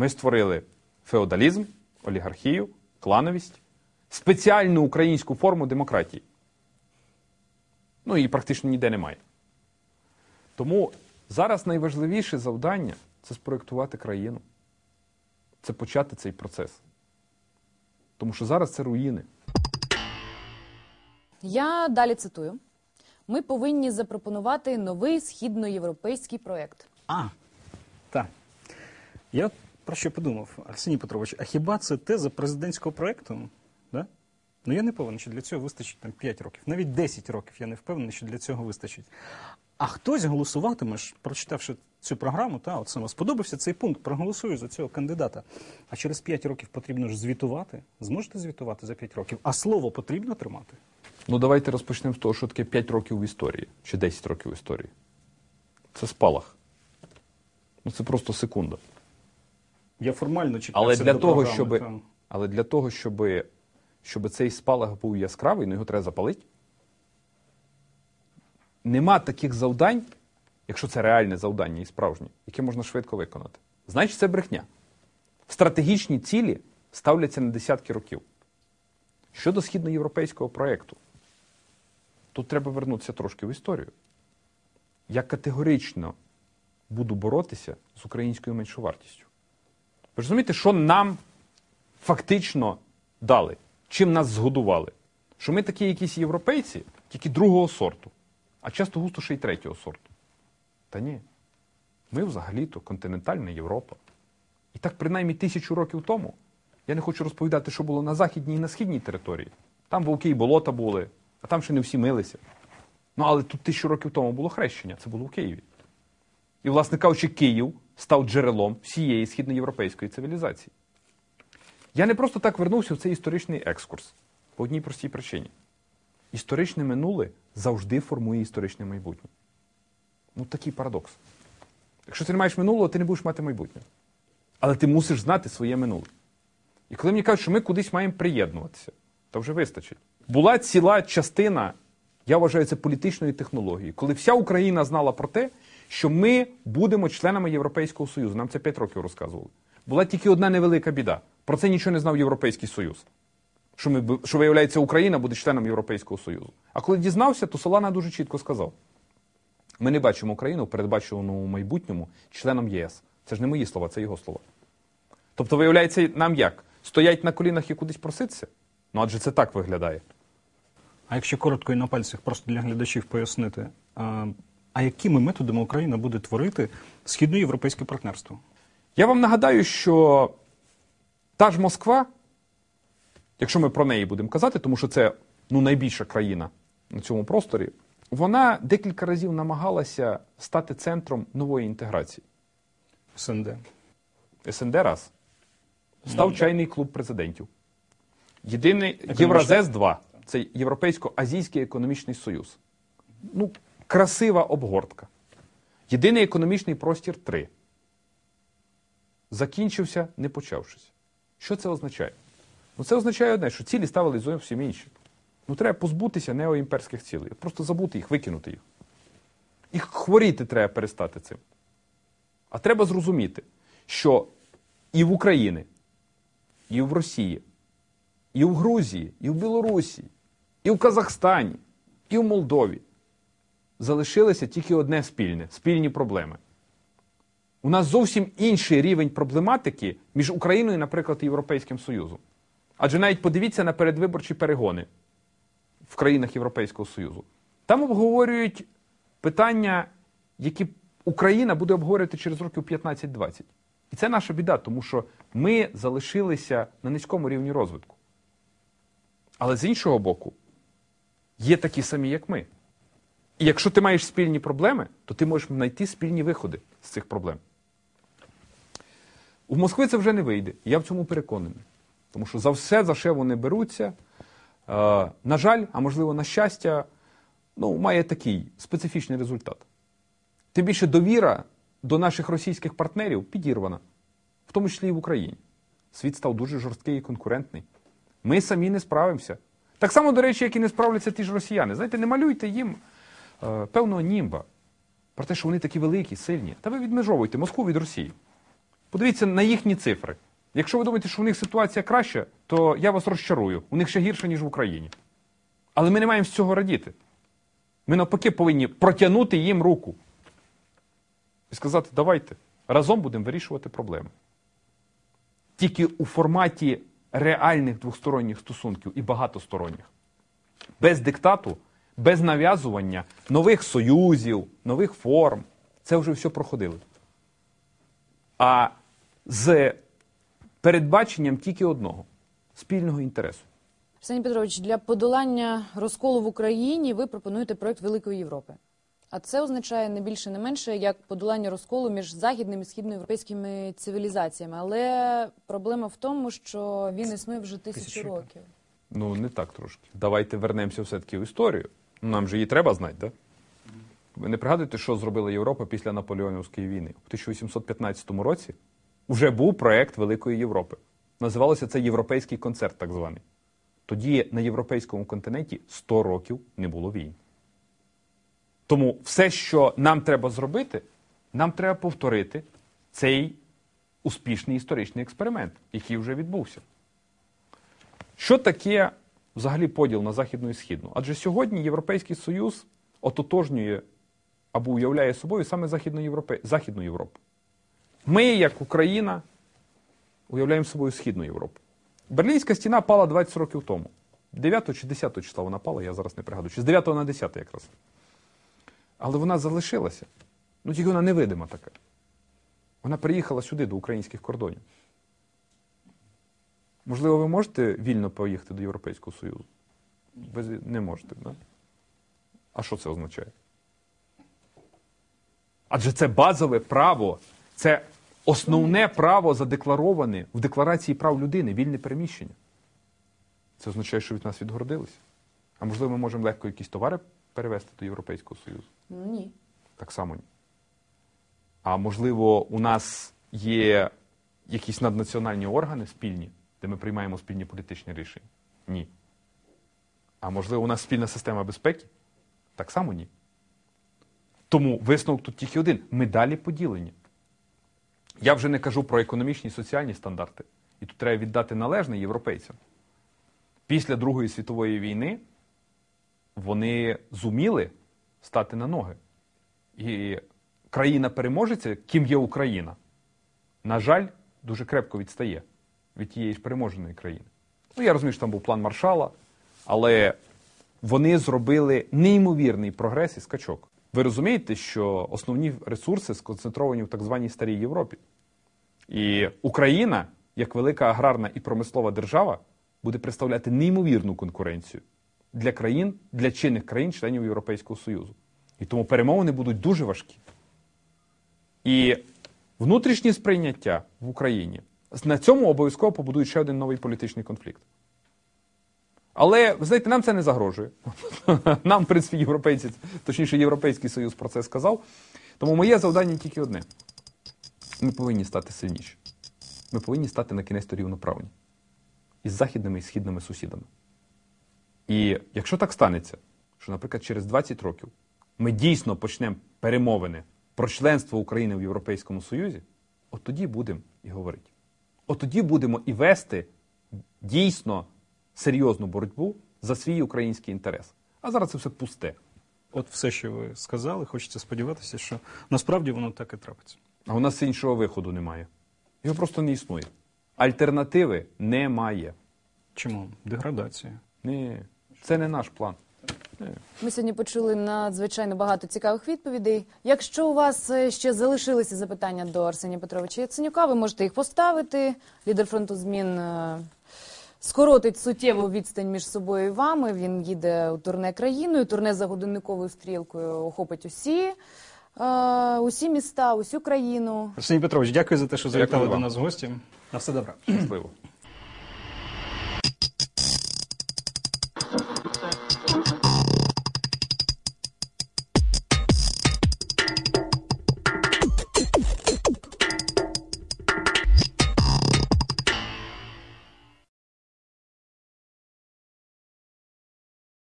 Ми створили феодалізм, олігархію, клановість, спеціальну українську форму демократії. Ну, її практично ніде немає. Тому зараз найважливіше завдання це спроєктувати країну, це почати цей процес. Тому що зараз це руїни. Я далі цитую: ми повинні запропонувати новий східноєвропейський проект. А, так. Я про що подумав, Арсеній Петрович, а хіба це теза президентського проєкту? Да? Ну я не певний, що для цього вистачить там 5 років, навіть 10 років я не впевнений, що для цього вистачить. А хтось голосуватиме, прочитавши цю програму, та, от саме сподобався цей пункт, проголосую за цього кандидата. А через 5 років потрібно ж звітувати. Зможете звітувати за 5 років, а слово потрібно тримати. Ну, давайте розпочнемо з того, що таке 5 років в історії чи 10 років в історії. Це спалах. Ну, це просто секунда. Я формально чекаю. Але для того, щоб, але для того, щоб, щоб цей спалах був яскравий, ну його треба запалити. Нема таких завдань, якщо це реальне завдання і справжнє, яке можна швидко виконати. Значить, це брехня. Стратегічні цілі ставляться на десятки років. Щодо східноєвропейського проєкту, тут треба вернутися трошки в історію. Я категорично буду боротися з українською меншовартістю. Ви розумієте, що нам фактично дали, чим нас згодували? Що ми такі якісь європейці, тільки другого сорту, а часто густо ще й третього сорту. Та ні. Ми взагалі-то континентальна Європа. І так, принаймні, тисячу років тому, я не хочу розповідати, що було на західній і на східній території. Там вовки і болота були, а там ще не всі милися. Ну, але тут тисячу років тому було хрещення, це було в Києві. І, власне кажучи, Київ став джерелом всієї східноєвропейської цивілізації. Я не просто так вернувся в цей історичний екскурс по одній простій причині. Історичне минуле завжди формує історичне майбутнє. Ну, такий парадокс. Якщо ти не маєш минулого, ти не будеш мати майбутнє. Але ти мусиш знати своє минуле. І коли мені кажуть, що ми кудись маємо приєднуватися, то вже вистачить. Була ціла частина, я вважаю, це політичної технології, коли вся Україна знала про те, що ми будемо членами Європейського Союзу. Нам це 5 років розказували. Була тільки одна невелика біда. Про це нічого не знав Європейський Союз. Що, ми, що виявляється, Україна буде членом Європейського Союзу. А коли дізнався, то Солана дуже чітко сказав: ми не бачимо Україну в передбаченому майбутньому членом ЄС. Це ж не мої слова, це його слова. Тобто, виявляється, нам як? Стоять на колінах і кудись проситися? Ну адже це так виглядає. А якщо коротко і на пальцях просто для глядачів пояснити, а, якими методами Україна буде творити східноєвропейське партнерство? Я вам нагадаю, що та ж Москва, якщо ми про неї будемо казати, тому що це ну, найбільша країна на цьому просторі, вона декілька разів намагалася стати центром нової інтеграції. СНД. СНД раз. Став чайний клуб президентів. Єдиний? Євразес 2 це Європейсько-Азійський економічний союз. Ну, красива обгортка. Єдиний економічний простір 3. Закінчився, не почавшись. Що це означає? Ну, це означає одне, що цілі ставили зовсім інші. Ну, треба позбутися неоімперських цілей. Просто забути їх, викинути їх. І хворіти треба перестати цим. А треба зрозуміти, що і в Україні, і в Росії, і в Грузії, і в Білорусі, і в Казахстані, і в Молдові залишилося тільки одне спільне спільні проблеми. У нас зовсім інший рівень проблематики між Україною, наприклад, і Європейським Союзом. Адже навіть подивіться на передвиборчі перегони в країнах Європейського Союзу. Там обговорюють питання, які Україна буде обговорювати через років 15-20. І це наша біда, тому що ми залишилися на низькому рівні розвитку. Але з іншого боку, є такі самі, як ми. І якщо ти маєш спільні проблеми, то ти можеш знайти спільні виходи з цих проблем. У Москви це вже не вийде. Я в цьому переконаний. Тому що за все, за що вони беруться, е, на жаль, а можливо, на щастя, ну, має такий специфічний результат. Тим більше довіра до наших російських партнерів підірвана, в тому числі і в Україні. Світ став дуже жорсткий і конкурентний. Ми самі не справимося. Так само, до речі, як і не справляться ті ж росіяни. Знаєте, не малюйте їм певного німба про те, що вони такі великі, сильні. Та ви відмежовуйте Москву від Росії. Подивіться на їхні цифри. Якщо ви думаєте, що у них ситуація краща, то я вас розчарую. У них ще гірше, ніж в Україні. Але ми не маємо з цього радіти. Ми навпаки повинні протягнути їм руку і сказати: давайте разом будемо вирішувати проблеми. Тільки у форматі реальних двосторонніх стосунків і багатосторонніх. Без диктату, без нав'язування нових союзів, нових форм. Це вже все проходили. А з передбаченням тільки одного спільного інтересу. Арсеній Петрович, для подолання розколу в Україні ви пропонуєте проект Великої Європи. А це означає не більше, не менше, як подолання розколу між західними і східноєвропейськими цивілізаціями. Але проблема в тому, що він існує вже тисячу Тисячу років. Ну, не так трошки. Давайте вернемося все-таки в історію. Нам же її треба знати, так? Да? Ви не пригадуєте, що зробила Європа після Наполеонівської війни? У 1815 році вже був проект Великої Європи. Називалося це Європейський концерт, так званий. Тоді на європейському континенті 100 років не було війн. Тому все, що нам треба зробити, нам треба повторити цей успішний історичний експеримент, який вже відбувся. Що таке взагалі поділ на Західну і Східну? Адже сьогодні Європейський Союз ототожнює або уявляє собою саме Західну, Європе... Західну Європу. Ми, як Україна, уявляємо собою Східну Європу. Берлінська стіна пала 20 років тому. 9 чи 10 числа вона пала, я зараз не пригадую. Чи з 9 на 10 якраз. Але вона залишилася. Ну тільки вона невидима така. Вона приїхала сюди, до українських кордонів. Можливо, ви можете вільно поїхати до Європейського Союзу? Ви не можете, да? А що це означає? Адже це базове право, це основне право задеклароване в Декларації прав людини, вільне переміщення. Це означає, що від нас відгородилися. А можливо, ми можемо легко якісь товари перевезти до Європейського Союзу? Ні. Так само ні. А можливо, у нас є якісь наднаціональні органи спільні, де ми приймаємо спільні політичні рішення? Ні. А можливо, у нас спільна система безпеки? Так само ні. Тому висновок тут тільки один: ми далі поділені. Я вже не кажу про економічні і соціальні стандарти. І тут треба віддати належне європейцям. Після Другої світової війни вони зуміли стати на ноги. І країна-переможеця, ким є Україна, на жаль, дуже крепко відстає від тієї ж переможеної країни. Ну, я розумію, що там був план Маршала, але вони зробили неймовірний прогрес і скачок. Ви розумієте, що основні ресурси сконцентровані в так званій старій Європі. І Україна, як велика аграрна і промислова держава, буде представляти неймовірну конкуренцію для країн, для чинних країн-членів Європейського Союзу. І тому перемовини будуть дуже важкі. І внутрішнє сприйняття в Україні на цьому обов'язково побудують ще один новий політичний конфлікт. Але, ви знаєте, нам це не загрожує. Нам, в принципі, європейці, точніше, Європейський Союз про це сказав. Тому моє завдання тільки одне: ми повинні стати сильніші. Ми повинні стати на кінець рівноправні із західними і східними сусідами. І якщо так станеться, що, наприклад, через 20 років ми дійсно почнемо перемовини про членство України в Європейському Союзі, от тоді будемо і говорити. От тоді будемо і вести дійсно серйозну боротьбу за свій український інтерес. А зараз це все пусте. От все, що ви сказали, хочеться сподіватися, що насправді воно так і трапиться. А у нас іншого виходу немає. Його просто не існує. Альтернативи немає. Чому? Деградація. Ні, це не наш план. Ми сьогодні почули надзвичайно багато цікавих відповідей. Якщо у вас е, ще залишилися запитання до Арсенія Петровича Яценюка, ви можете їх поставити. Лідер фронту змін е, скоротить суттєву відстань між собою і вами. Він їде у турне країною. Турне за годинниковою стрілкою охопить усі, е, усі міста, усю країну. Арсеній Петрович, дякую за те, що завітали до нас в гості. На все добре. Щасливо.